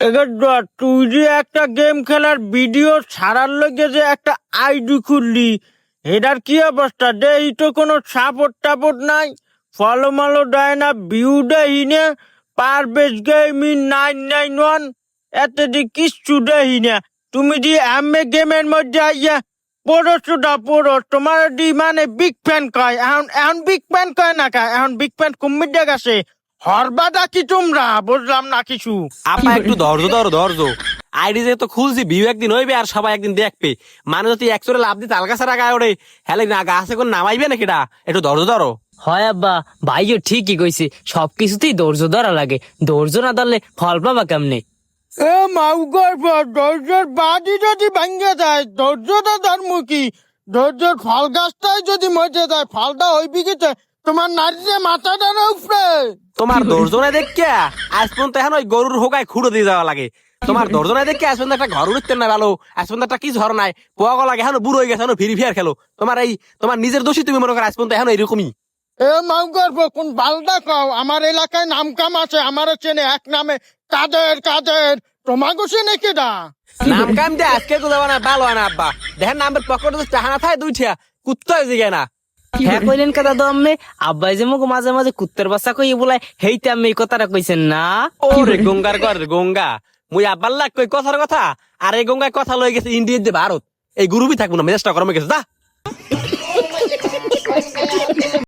এবার তুই যে একটা গেম খেলার ভিডিও ছাড়ার লগে যে একটা আইডি খুললি, এটার কি অবস্থা? দে, এই তো কোনো সাপোর্ট টাপোর্ট নাই। ফলো মালো দেয় না ভিউ দেই না পারবেশ গেমিং নাইন নাইন ওয়ান এতে দি কিচ্ছু দেই না। তুমি দি এমএ গেমের মধ্যে আইয়া পড়োছোটা পড়ো। তোমার দি মানে বিগ ফ্যান কয়। এখন এখন বিগ ফ্যান কয় না কয় এখন বিগ ফ্যান কুমির গেছে হরবাদা কি তোমরা? বুঝলাম না কিছু। আপা একটু ধৈর্য ধরো ধৈর্য। আইডি যে তো খুলছি ভিউ একদিন হইবে আর সবাই একদিন দেখবে। মানুষ যদি একচুরে লাভ দিতে আলগা সারা গায়ে ওড়ে হেলে না গাছে কোন নামাইবে নাকি এটা? একটু ধৈর্য ধরো। হয় আব্বা ভাইও ঠিকই কইছে সবকিছুতেই ধৈর্য ধরা লাগে। ধৈর্য না ধরলে ফল পাবা কেমনে? এ মাউগর পর ধৈর্যের বাদি যদি ভাঙ্গে যায় ধৈর্যটা ধর্ম কি? ধৈর্যের ফল গাছটাই যদি মজে যায় ফলটা হইবি কি তোমার নারীরে মাথাটা না উপরে তোমার ধৈর্য না দেখে আজ পর্যন্ত এখন ওই গরুর হোকায় খুঁড়ো দিয়ে যাওয়া লাগে। তোমার ধৈর্য না দেখে আজ পর্যন্ত একটা ঘর উঠতে না ভালো আজ পর্যন্ত একটা কি ঝড় নাই। পোয়া লাগে এখন বুড়ো হয়ে গেছে এখন ফিরি ফিয়ার খেলো। তোমার এই তোমার নিজের দোষী তুমি মনে করো আজ পর্যন্ত এখন এইরকমই এ মাউগর পর কোন বালদা কও? আমার এলাকায় নাম কাম আছে আমার চেনে এক নামে। কাদের কাদের? তোমাকে চেনে কেডা? নাম কাম দিয়ে আজকে তো দেওয়া না ভালো না আব্বা। দেখেন নামের পকেটে তো চাহানা থাকে দুইটা। কুত্তা হয়ে যায় না। হ্যাঁ কইলেন কথা তো আম্মে? আব্বাই যে মোক মাঝে মাঝে কুত্তের বাচ্চা কই বলাই হেইতে আমি এই কথাটা কইছেন না? ওরে গঙ্গার ঘর গঙ্গা। মুই আব্বার লাগ কই কথার কথা। আর এই গঙ্গায় কথা লয়ে গেছে ইন্ডিয়ার যে ভারত। এই গুরুবি থাকব না মেজাজটা করমে গেছে যা।